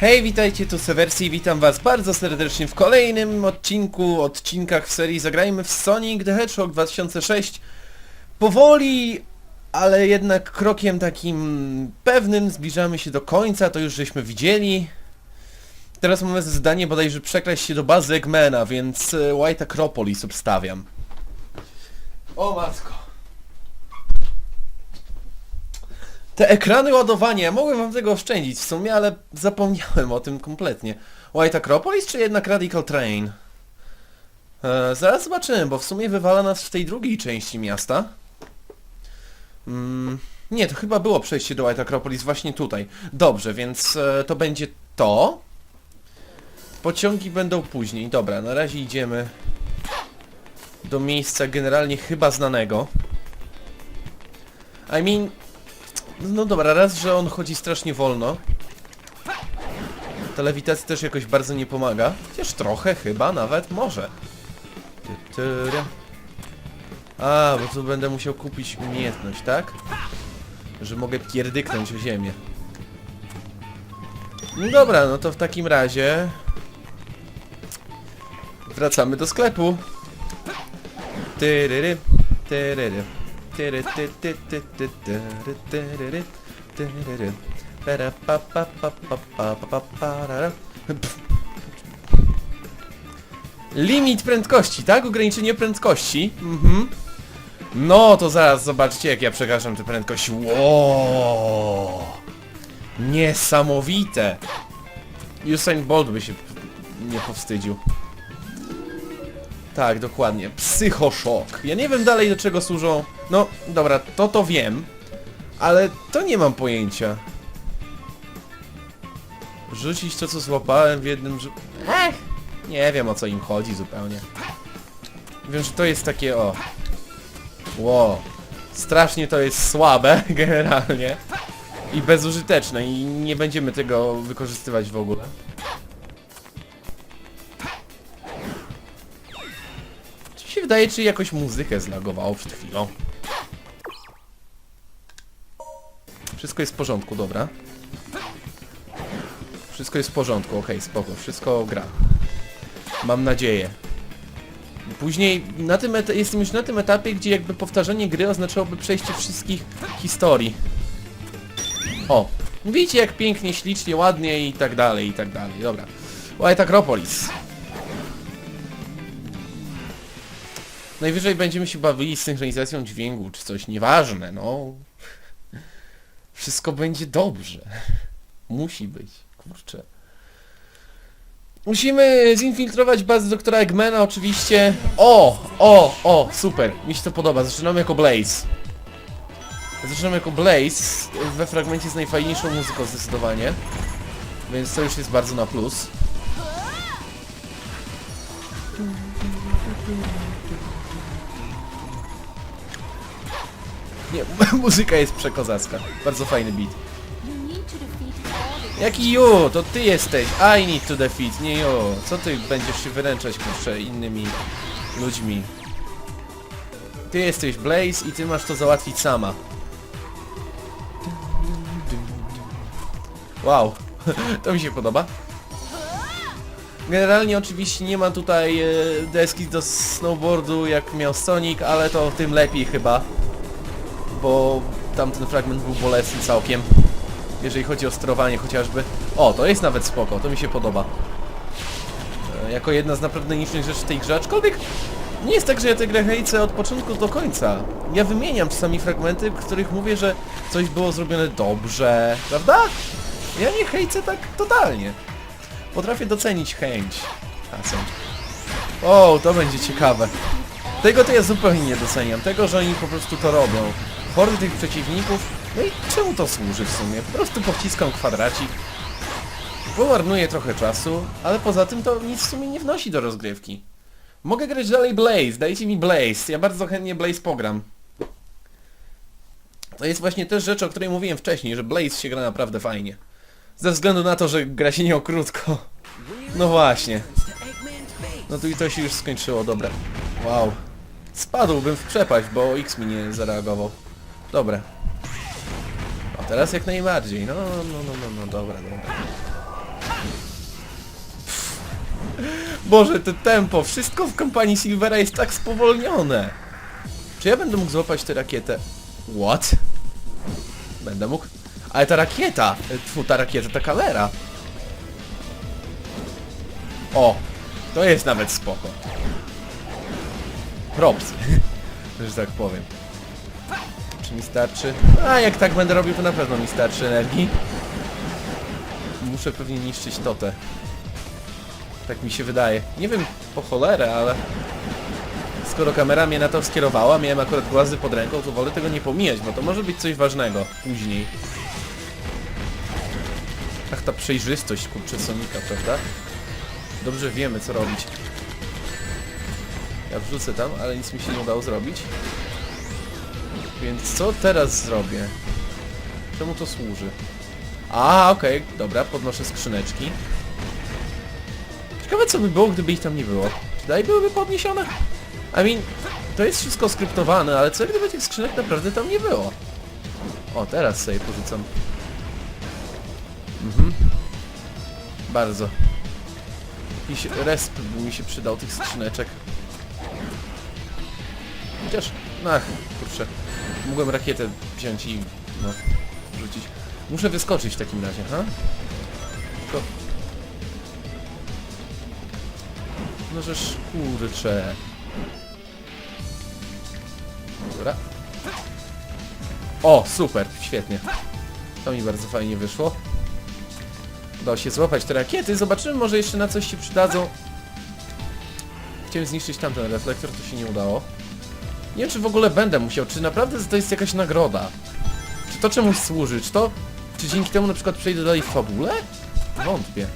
Hej, witajcie, tu Sewersji, witam was bardzo serdecznie w kolejnym odcinku, odcinkach w serii Zagrajmy w Sonic the Hedgehog 2006. Powoli, ale jednak krokiem takim pewnym zbliżamy się do końca, to już żeśmy widzieli. Teraz mamy zadanie bodajże przekraść się do bazy Eggmana, więc e, White Acropolis obstawiam. O matko. Te ekrany ładowania, mogłem wam tego oszczędzić w sumie, ale zapomniałem o tym kompletnie. White Acropolis czy jednak Radical Train? E, zaraz zobaczymy, bo w sumie wywala nas w tej drugiej części miasta. Mm, nie, to chyba było przejście do White Acropolis właśnie tutaj. Dobrze, więc e, to będzie to. Pociągi będą później. Dobra, na razie idziemy do miejsca generalnie chyba znanego. I mean, no dobra, raz, że on chodzi strasznie wolno. Ta lewitacja też jakoś bardzo nie pomaga. Chociaż trochę chyba nawet, może. A, bo tu będę musiał kupić umiejętność, tak? Że mogę pierdyknąć o ziemię. No dobra, no to w takim razie... Wracamy do sklepu. Tyryry, tyryry. Tyry, ty, ty, ty, ty, tyry, tyryry, tyryry. Para, pa, pa, pa, pa, pa, pa, pa, parara. Pff. Limit prędkości, tak? Ograniczenie prędkości. Mhm. No to zaraz zobaczcie jak ja przekraczam tę prędkość. Wow. Niesamowite. Usain Bolt by się nie powstydził. Tak, dokładnie. Psychoszok. Ja nie wiem dalej do czego służą... No, dobra, to to wiem. Ale to nie mam pojęcia. Rzucić to co złapałem w jednym. Ech! Nie wiem o co im chodzi zupełnie. Wiem, że to jest takie o... Ło. Strasznie to jest słabe, generalnie. I bezużyteczne i nie będziemy tego wykorzystywać w ogóle. Wydaje, czy jakoś muzykę zlagowało przed chwilą? Wszystko jest w porządku, dobra. Wszystko jest w porządku, okej, spoko, wszystko gra. Mam nadzieję. Później na tym jestem już na tym etapie, gdzie jakby powtarzanie gry oznaczałoby przejście wszystkich historii. O, widzicie jak pięknie, ślicznie, ładnie i tak dalej, i tak dalej, dobra. White Acropolis. Najwyżej będziemy się bawili synchronizacją dźwięku, czy coś, nieważne, no. Wszystko będzie dobrze. Musi być, kurczę. Musimy zinfiltrować bazę doktora Eggmana oczywiście. O, o, o, super, mi się to podoba. Zaczynamy jako Blaze. Zaczynamy jako Blaze, we fragmencie z najfajniejszą muzyką zdecydowanie. Więc to już jest bardzo na plus. Nie, muzyka jest przekozacka. Bardzo fajny beat. Jaki ju, to ty jesteś. I need to defeat, nie ju. Co ty będziesz się wyręczać, kurczę, innymi ludźmi? Ty jesteś Blaze i ty masz to załatwić sama. Wow, to mi się podoba. Generalnie oczywiście nie ma tutaj e, deski do snowboardu jak miał Sonic, ale to tym lepiej chyba. Bo tamten fragment był bolesny całkiem. Jeżeli chodzi o sterowanie chociażby. O, to jest nawet spoko, to mi się podoba. E, jako jedna z naprawdę nicznych rzeczy w tej grze, aczkolwiek nie jest tak, że ja tę grę hejcę od początku do końca. Ja wymieniam czasami fragmenty, w których mówię, że coś było zrobione dobrze, prawda? Ja nie hejcę tak totalnie. Potrafię docenić chęć czasem. O, to będzie ciekawe. Tego to ja zupełnie nie doceniam. Tego, że oni po prostu to robią. Hordy tych przeciwników. No i czemu to służy w sumie? Po prostu powciskam kwadracik. Pomarnuję trochę czasu, ale poza tym to nic w sumie nie wnosi do rozgrywki. Mogę grać dalej Blaze, dajcie mi Blaze. Ja bardzo chętnie Blaze pogram. To jest właśnie też rzecz, o której mówiłem wcześniej, że Blaze się gra naprawdę fajnie. Ze względu na to, że gra się nią krótko. No właśnie. No tu i to się już skończyło, dobra. Wow. Spadłbym w przepaść, bo X mi nie zareagował. Dobra. A teraz jak najbardziej. No, no, no, no, no, dobra, dobra. Boże, to tempo, wszystko w kampanii Silvera jest tak spowolnione. Czy ja będę mógł złapać tę rakietę? What? Będę mógł? Ale ta rakieta, tfu, ta rakieta, ta kamera. O, to jest nawet spoko. Props, że tak powiem. Czy mi starczy? A jak tak będę robił, to na pewno mi starczy energii. Muszę pewnie niszczyć totę. Tak mi się wydaje. Nie wiem po cholerę, ale... Skoro kamera mnie na to skierowała, miałem akurat głazy pod ręką, to wolę tego nie pomijać, bo to może być coś ważnego później. Ach, ta przejrzystość, kurczę, Sonika, prawda? Dobrze wiemy, co robić. Ja wrzucę tam, ale nic mi się nie udało zrobić. Więc co teraz zrobię? Czemu to służy? A, okej, dobra, podnoszę skrzyneczki. Ciekawe co by było, gdyby ich tam nie było. Czy dalej byłyby podniesione? I mean, to jest wszystko skryptowane, ale co gdyby tych skrzynek naprawdę tam nie było? O, teraz sobie porzucam. Mhm. Bardzo. Jakiś resp by mi się przydał tych skrzyneczek. Chociaż, ach, kurczę. Mogłem rakietę wziąć i, no, rzucić. Muszę wyskoczyć w takim razie, ha? Tylko... No żeż, kurczę. Dobra. O, super, świetnie. To mi bardzo fajnie wyszło. Udało się złapać te rakiety. Zobaczymy, może jeszcze na coś się przydadzą. Chciałem zniszczyć tamten reflektor, to się nie udało. Nie wiem, czy w ogóle będę musiał, czy naprawdę to jest jakaś nagroda? Czy to czemuś służy? Czy to... Czy dzięki temu na przykład przejdę dalej w fabule? Wątpię.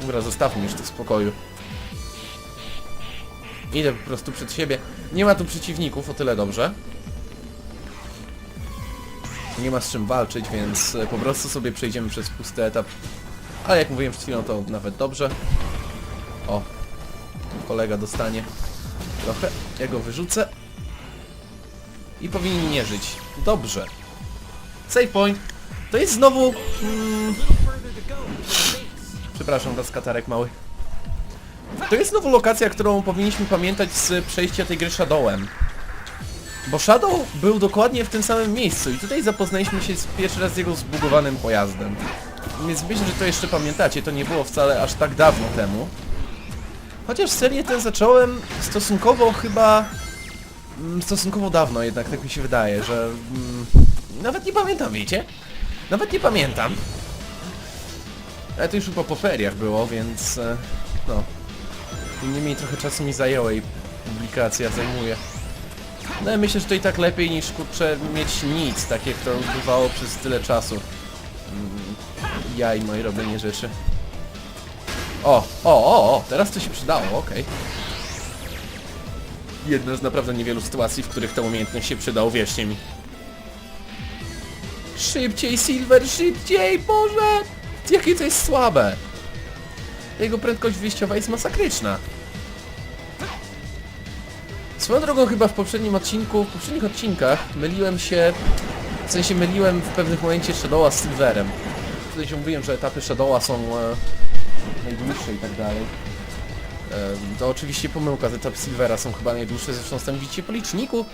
Dobra, zostawmy już to w spokoju. Idę po prostu przed siebie. Nie ma tu przeciwników, o tyle dobrze. Nie ma z czym walczyć, więc po prostu sobie przejdziemy przez pusty etap. Ale jak mówiłem przed chwilą, to nawet dobrze. O, kolega dostanie trochę. Ja go wyrzucę. I powinien nie żyć. Dobrze. Save point. To jest znowu... Mm, przepraszam, was katarek mały. To jest znowu lokacja, którą powinniśmy pamiętać z przejścia tej gry Shadowem. Bo Shadow był dokładnie w tym samym miejscu i tutaj zapoznaliśmy się pierwszy raz z jego zbugowanym pojazdem. Więc myślę, że to jeszcze pamiętacie, to nie było wcale aż tak dawno temu. Chociaż serię tę zacząłem stosunkowo chyba... mm, Stosunkowo dawno jednak, tak mi się wydaje, że... Mm, nawet nie pamiętam, wiecie? Nawet nie pamiętam. Ale to już chyba po feriach było, więc... e, No. Niemniej trochę czasu mi zajęło i publikacja zajmuje. No ja myślę, że to i tak lepiej niż kurczę mieć nic, takie, które bywało przez tyle czasu. Mm, Ja i moje robienie rzeczy. O, o, o, o, teraz to się przydało, okej. Jedna z naprawdę niewielu sytuacji, w których ta umiejętność się przyda, uwierzcie mi. Szybciej, Silver, szybciej, Boże! Jakie to jest słabe! Jego prędkość wyjściowa jest masakryczna. Swoją drogą chyba w poprzednim odcinku, w poprzednich odcinkach myliłem się, w sensie myliłem w pewnym momencie Shadowa z Silverem. Tutaj się mówiłem, że etapy Shadowa są e, najdłuższe i tak dalej. To oczywiście pomyłka, te etapy Silvera są chyba najdłuższe, zresztą tam widzicie po liczniku.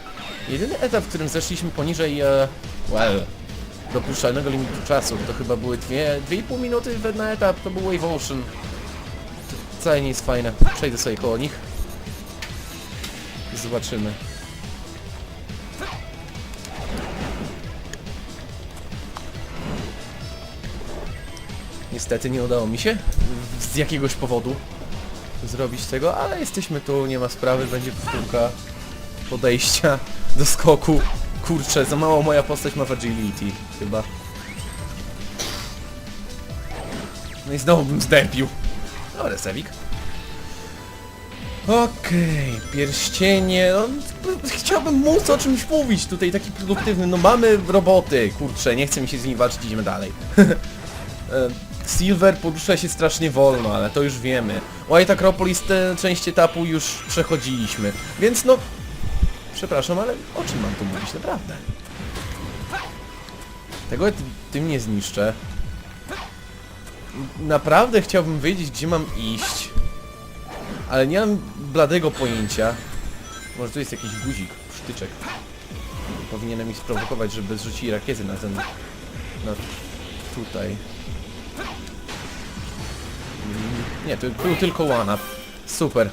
Jedyny etap, w którym zeszliśmy poniżej, e, well, dopuszczalnego limitu czasu, to chyba były dwie, dwie i pół minuty na etap, to był Wave Ocean. Wcale nie jest fajne, przejdę sobie koło nich. Zobaczymy. Niestety nie udało mi się z jakiegoś powodu zrobić tego, ale jesteśmy tu, nie ma sprawy, będzie powtórka podejścia do skoku. Kurczę, za mało moja postać ma w agility, chyba. No i znowu bym zdępił. Dobra, Sewik. Okej, pierścienie, no, chciałbym móc o czymś mówić tutaj, taki produktywny, no mamy roboty, kurczę, nie chcę mi się z nimi walczyć, idziemy dalej. Silver porusza się strasznie wolno, ale to już wiemy. White Acropolis tę część etapu już przechodziliśmy, więc no... Przepraszam, ale o czym mam tu mówić, naprawdę? Tego ty- tym nie zniszczę. naprawdę chciałbym wiedzieć, gdzie mam iść. Ale nie mam bladego pojęcia. Może tu jest jakiś guzik, sztyczek. Powinienem ich sprowokować, żeby zrzucili rakiety na ten... na tutaj. Nie, to był tylko one up. Super.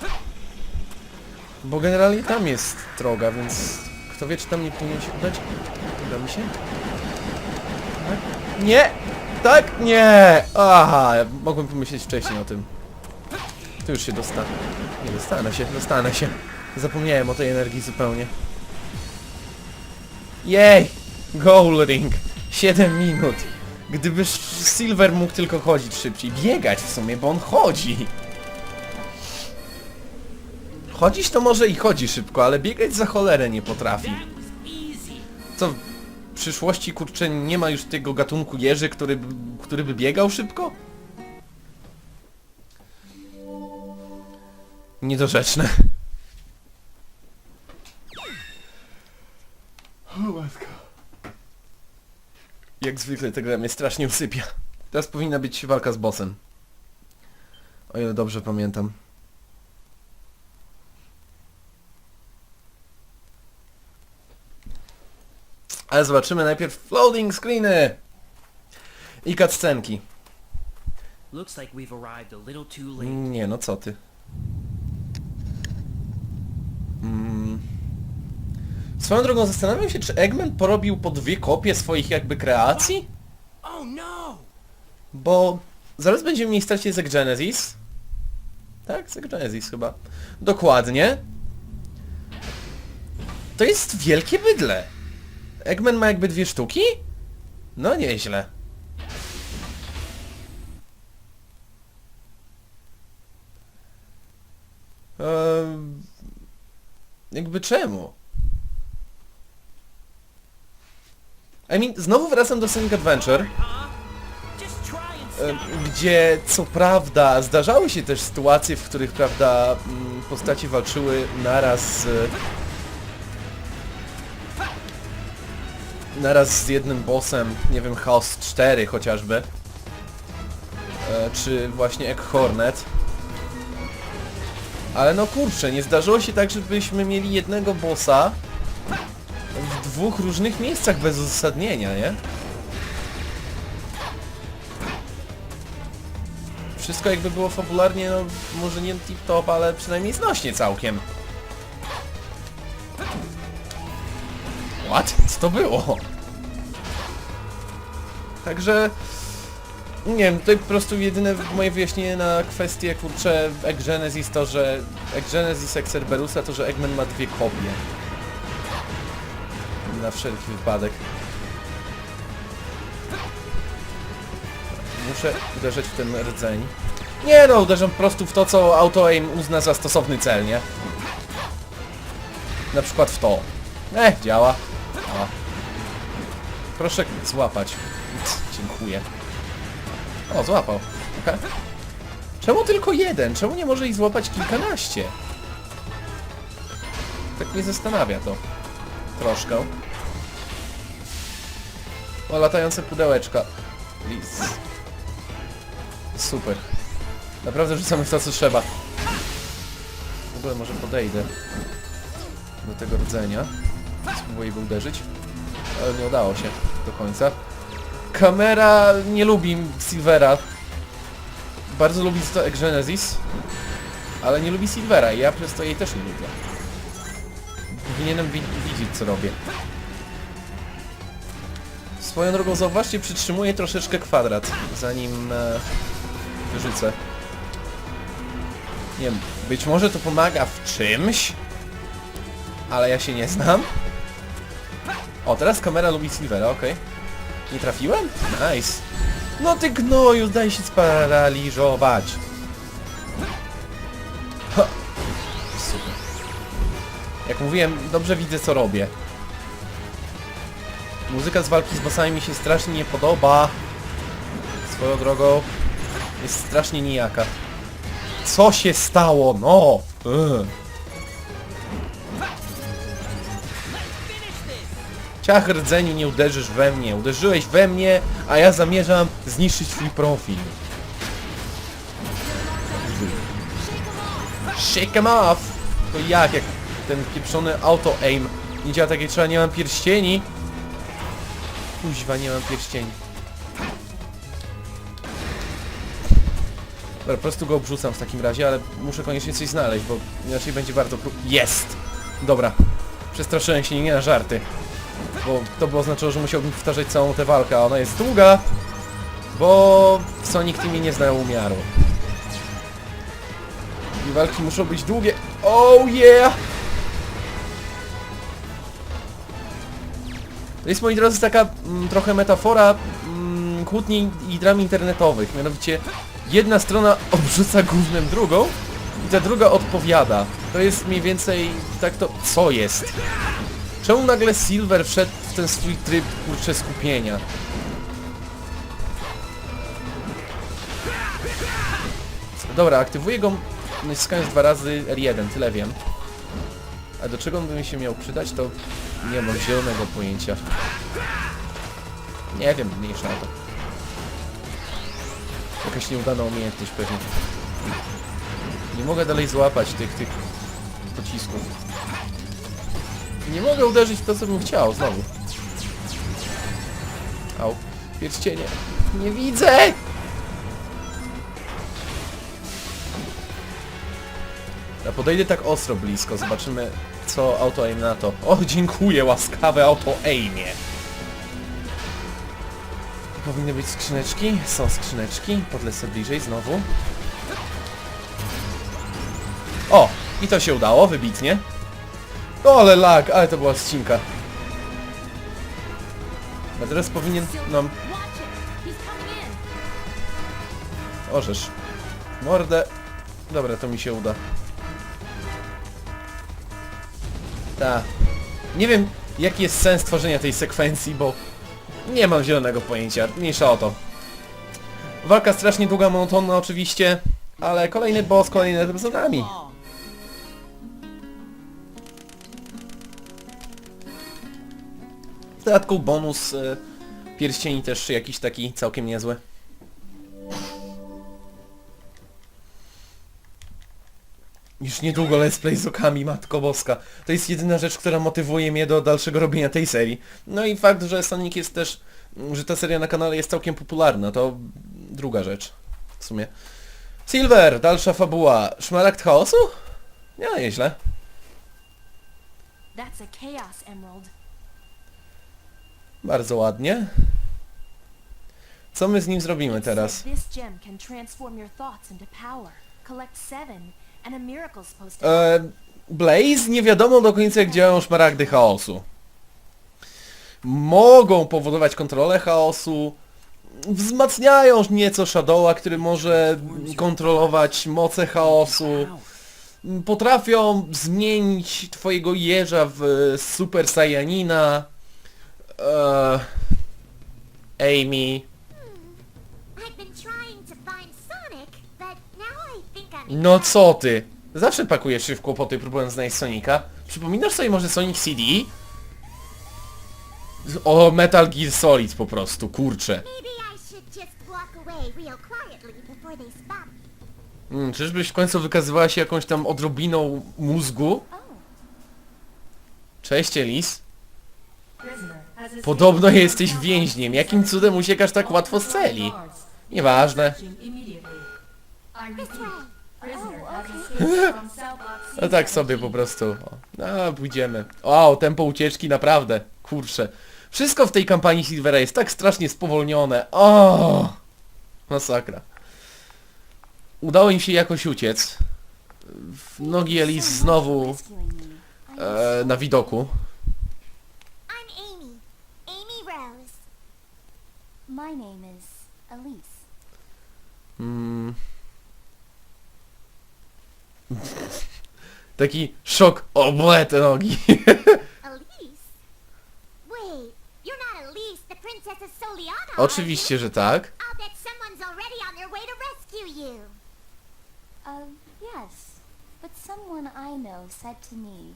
Bo generalnie tam jest droga, więc kto wie, czy tam nie powinien się udać? Uda mi się? Tak? Nie! Tak? Nie! Aha, mogłem pomyśleć wcześniej o tym. Tu już się dostanę. Nie, dostanę się, dostanę się. Zapomniałem o tej energii zupełnie. Jej! Goal ring! 7 minut. Gdyby Silver mógł tylko chodzić szybciej. Biegać w sumie, bo on chodzi. Chodzić to może i chodzi szybko, ale biegać za cholerę nie potrafi. Co, w przyszłości kurczę nie ma już tego gatunku jeży, który, który by biegał szybko? Niedorzeczne. O matko. Jak zwykle ta gra mnie strasznie usypia. Teraz powinna być walka z bossem. O ile dobrze pamiętam. Ale zobaczymy najpierw loading screeny i cutscenki. Nie, no co ty. Mm. Swoją drogą zastanawiam się, czy Eggman porobił po dwie kopie swoich jakby kreacji? Oh no! Bo zaraz będziemy mieli stację z Genesis. Tak, z Genesis chyba. Dokładnie. To jest wielkie bydle. Eggman ma jakby dwie sztuki? No nieźle. Ehm, jakby czemu? I mean, znowu wracam do Sonic Adventure. Gdzie co prawda zdarzały się też sytuacje, w których prawda mm, postaci walczyły naraz z naraz z jednym bossem, nie wiem, Chaos 4 chociażby e, czy właśnie Egg Hornet ale no kurczę, nie zdarzyło się tak, żebyśmy mieli jednego bossa dwóch różnych miejscach bez uzasadnienia, nie? Wszystko jakby było fabularnie, no może nie tip-top, ale przynajmniej znośnie całkiem. What? Co to było? Także... Nie wiem, tutaj po prostu jedyne moje wyjaśnienie na kwestię, kurczę, Egg Genesis to, że... Egg Genesis Egg to, że Eggman ma dwie kopie. Na wszelki wypadek. Muszę uderzać w ten rdzeń. Nie no, uderzam po prostu w to, co auto-aim uzna za stosowny cel, nie? Na przykład w to. Eh, działa. O. Proszę złapać. Dziękuję. O, złapał. Okej. Czemu tylko jeden? Czemu nie może ich złapać kilkanaście? Tak mnie zastanawia to. Troszkę. O, latające pudełeczka. Please. Super. Naprawdę rzucamy w to, co trzeba. W ogóle może podejdę do tego rdzenia. Spróbuję go uderzyć. Ale nie udało się do końca. Kamera nie lubi Silvera. Bardzo lubi to Genesis. Ale nie lubi Silvera i ja przez to jej też nie lubię. Powinienem wi widzieć co robię. Swoją drogą zauważcie, przytrzymuję troszeczkę kwadrat, zanim e, wyrzucę. Nie wiem, być może to pomaga w czymś, ale ja się nie znam. O, teraz kamera lubi Silvera, okej. Nie trafiłem? Nice. No ty gnoju, daj się sparaliżować. Ha. Super. Jak mówiłem, dobrze widzę co robię. Muzyka z walki z bossami mi się strasznie nie podoba. Swoją drogą jest strasznie nijaka. Co się stało? No! E. Ciach rdzeniu nie uderzysz we mnie. Uderzyłeś we mnie, a ja zamierzam zniszczyć twój profil. Shake em off! To jak, jak ten pieprzony auto-aim nie działa tak, jak trzeba, nie mam pierścieni. Kuźwa, nie mam pierścieni. Dobra, po prostu go obrzucam w takim razie, ale muszę koniecznie coś znaleźć, bo inaczej będzie bardzo Jest! Dobra. Przestraszyłem się nie na żarty. Bo to by oznaczało, że musiałbym powtarzać całą tę walkę, a ona jest długa. Bo Sonic tymi nie zna umiaru. I walki muszą być długie. Oh yeah! Jest, moi drodzy, taka mm, trochę metafora mm, kłótni i dram internetowych. Mianowicie jedna strona obrzuca głównym drugą i ta druga odpowiada. To jest mniej więcej tak to... Co jest? Czemu nagle Silver wszedł w ten swój tryb, kurczę, skupienia? Dobra, aktywuję go naciskając dwa razy R1, tyle wiem. A do czego on by mi się miał przydać, to nie mam zielonego pojęcia. Nie wiem, mniejsza o to. Jakaś nieudana umiejętność pewnie. Nie mogę dalej złapać tych, tych pocisków. Nie mogę uderzyć w to, co bym chciał, znowu. Au. Pierścienie. Nie widzę! Ja podejdę tak ostro blisko, zobaczymy co auto-aim na to. O, dziękuję, łaskawe auto-aimie. Powinny być skrzyneczki, są skrzyneczki, podlecę bliżej znowu. O, i to się udało, wybitnie. O, ale lag, ale to była ścinka. A teraz powinien in. Orzesz. Mordę. Dobra, to mi się uda. Ta. Nie wiem, jaki jest sens tworzenia tej sekwencji, bo nie mam zielonego pojęcia. Mniejsza o to. Walka strasznie długa, monotonna oczywiście, ale kolejny boss, kolejny etap za nami. W dodatku bonus y, pierścieni też jakiś taki całkiem niezły. Już niedługo let's play z okami, matko boska. To jest jedyna rzecz, która motywuje mnie do dalszego robienia tej serii. No i fakt, że Sonic jest też, że ta seria na kanale jest całkiem popularna, to druga rzecz w sumie. Silver, dalsza fabuła. Szmaragd chaosu? Nie, nieźle. That's a chaos emerald. Bardzo ładnie. Co my z nim zrobimy teraz? said This gem can transform your thoughts into power. Collect seven, E, Blaze nie wiadomo do końca jak działają szmaragdy chaosu. Mogą powodować kontrolę chaosu, wzmacniają nieco Shadowa, który może kontrolować moce chaosu, potrafią zmienić twojego jeża w Super Saiyanina, e, Amy, No co ty? Zawsze pakujesz się w kłopoty próbując znaleźć Sonika. Przypominasz sobie może Sonic CD? O, Metal Gear Solid po prostu, kurczę. Maybe I should just walk away real quietly before they spot me. Mm, czyżbyś w końcu wykazywała się jakąś tam odrobiną mózgu? Cześć Elis. Podobno jesteś więźniem. Jakim cudem uciekasz tak łatwo z celi? Nieważne. No tak sobie po prostu. O, no, pójdziemy. Wow, tempo ucieczki naprawdę. Kurczę. Wszystko w tej kampanii Silvera jest tak strasznie spowolnione. O! Masakra. Udało im się jakoś uciec. W Nogi Elis znowu e, na widoku. I'm Amy. Amy Rose. My name is Elise. Mm. Taki szok. O, ble te nogi. Elise? Wait, you're not Elise, the princess of Soliana. are Oczywiście, że tak. you? I'll bet someone's already on their way to rescue you. Uh, yes. But someone I know said to me,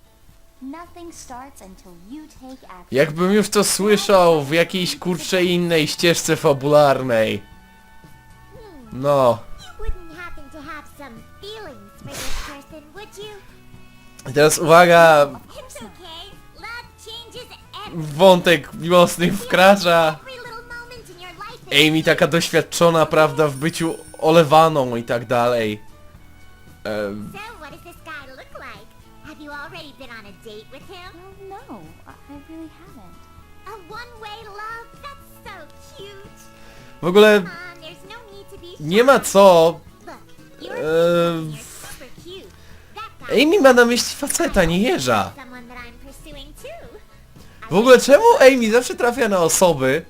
nothing starts until you take action. Jakbym już to słyszał w jakiejś kurczej innej ścieżce fabularnej. No. You wouldn't happen to have some feelings I teraz uwaga, wątek miłosny wkracza. Amy taka doświadczona, prawda, w byciu olewaną i tak dalej. No, w ogóle no nie ma co you're, Eee, you're super cute. That guy Amy ma na myśli faceta, nie jeża. W ogóle czemu Amy zawsze trafia na osoby,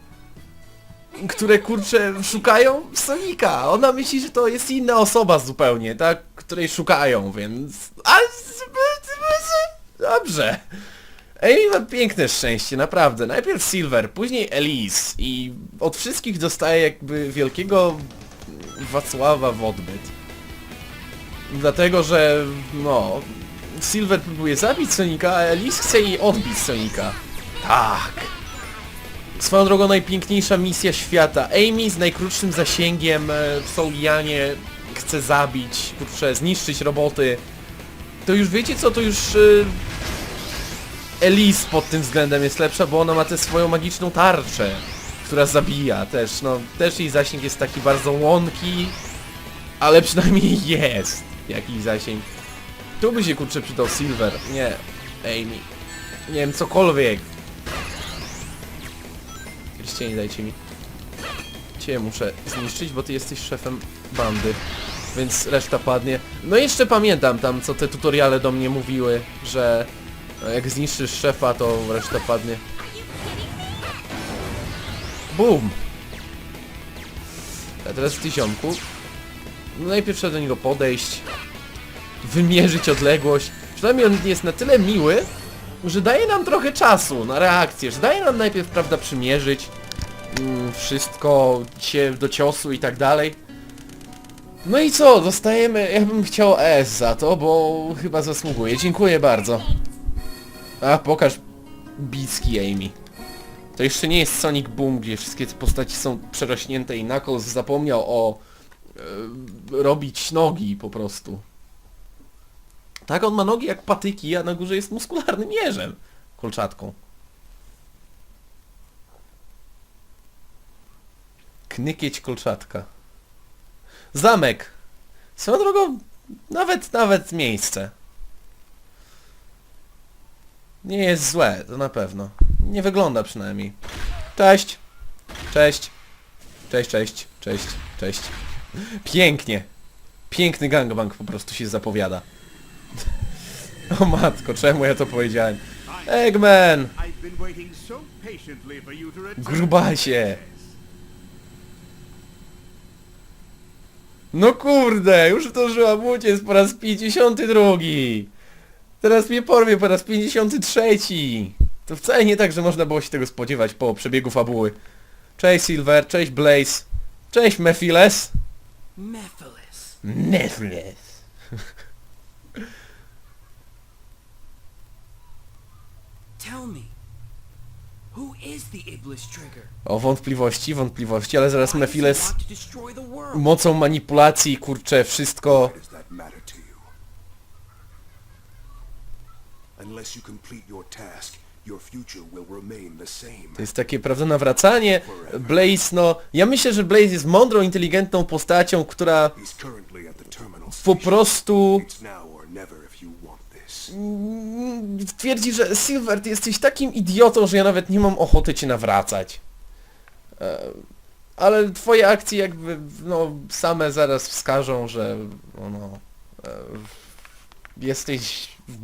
które kurczę szukają Sonika? Ona myśli, że to jest inna osoba zupełnie, tak? Której szukają, więc... A... Dobrze. Amy ma piękne szczęście, naprawdę. Najpierw Silver, później Elise i od wszystkich dostaje jakby wielkiego Wacława w odbyt. Dlatego, że no... Silver próbuje zabić Sonika, a Elise chce jej odbić Sonika. Tak. Swoją drogą najpiękniejsza misja świata. Amy z najkrótszym zasięgiem e, w Solianie chce zabić, kurczę, zniszczyć roboty. To już wiecie co, to już... E, Elise pod tym względem jest lepsza, bo ona ma tę swoją magiczną tarczę, która zabija też, no, też jej zasięg jest taki bardzo łonki, ale przynajmniej jest jakiś zasięg. Tu by się kurczę przydał Silver, nie, Amy. Nie wiem, cokolwiek. Pierścień dajcie mi. Cię muszę zniszczyć, bo ty jesteś szefem bandy. Więc reszta padnie. No jeszcze pamiętam tam, co te tutoriale do mnie mówiły, że jak zniszczysz szefa, to reszta padnie. Boom! A teraz w tysiąku. No najpierw trzeba do niego podejść, wymierzyć odległość. Przynajmniej on jest na tyle miły, że daje nam trochę czasu na reakcję, że daje nam najpierw, prawda, przymierzyć mm, wszystko się do ciosu i tak dalej. No i co, dostajemy, ja bym chciał S za to, bo chyba zasługuje. Dziękuję bardzo. A, pokaż bicki Amy. To jeszcze nie jest Sonic Boom, gdzie wszystkie te postaci są przerośnięte i Knuckles zapomniał o robić nogi po prostu. Tak, on ma nogi jak patyki, a na górze jest muskularnym jeżem. Kolczatką. Knykieć kolczatka. Zamek. Swoją drogą, nawet, nawet miejsce. Nie jest złe, to na pewno. Nie wygląda przynajmniej. Cześć. Cześć. Cześć, cześć, cześć, cześć. Pięknie. Piękny gangbang po prostu się zapowiada. O matko, czemu ja to powiedziałem? Eggman! Grubasie! No kurde, już zdążyłam uciec po raz 52. Teraz mnie porwie po raz 53. To wcale nie tak, że można było się tego spodziewać po przebiegu fabuły. Cześć Silver, cześć Blaze, cześć Mephiles. Mephiles. Mephiles. Tell me, who is the Iblis Trigger? O, wątpliwości, wątpliwości, ale zaraz Mephiles mocą manipulacji, kurczę, wszystko... Unless you complete your task, To jest takie, prawda, nawracanie. Blaze, no... Ja myślę, że Blaze jest mądrą, inteligentną postacią, która po prostu twierdzi, że Silver, ty jesteś takim idiotą, że ja nawet nie mam ochoty cię nawracać. E, Ale twoje akcje jakby, no, same zaraz wskażą, że, no, no e, jesteś w błędzie.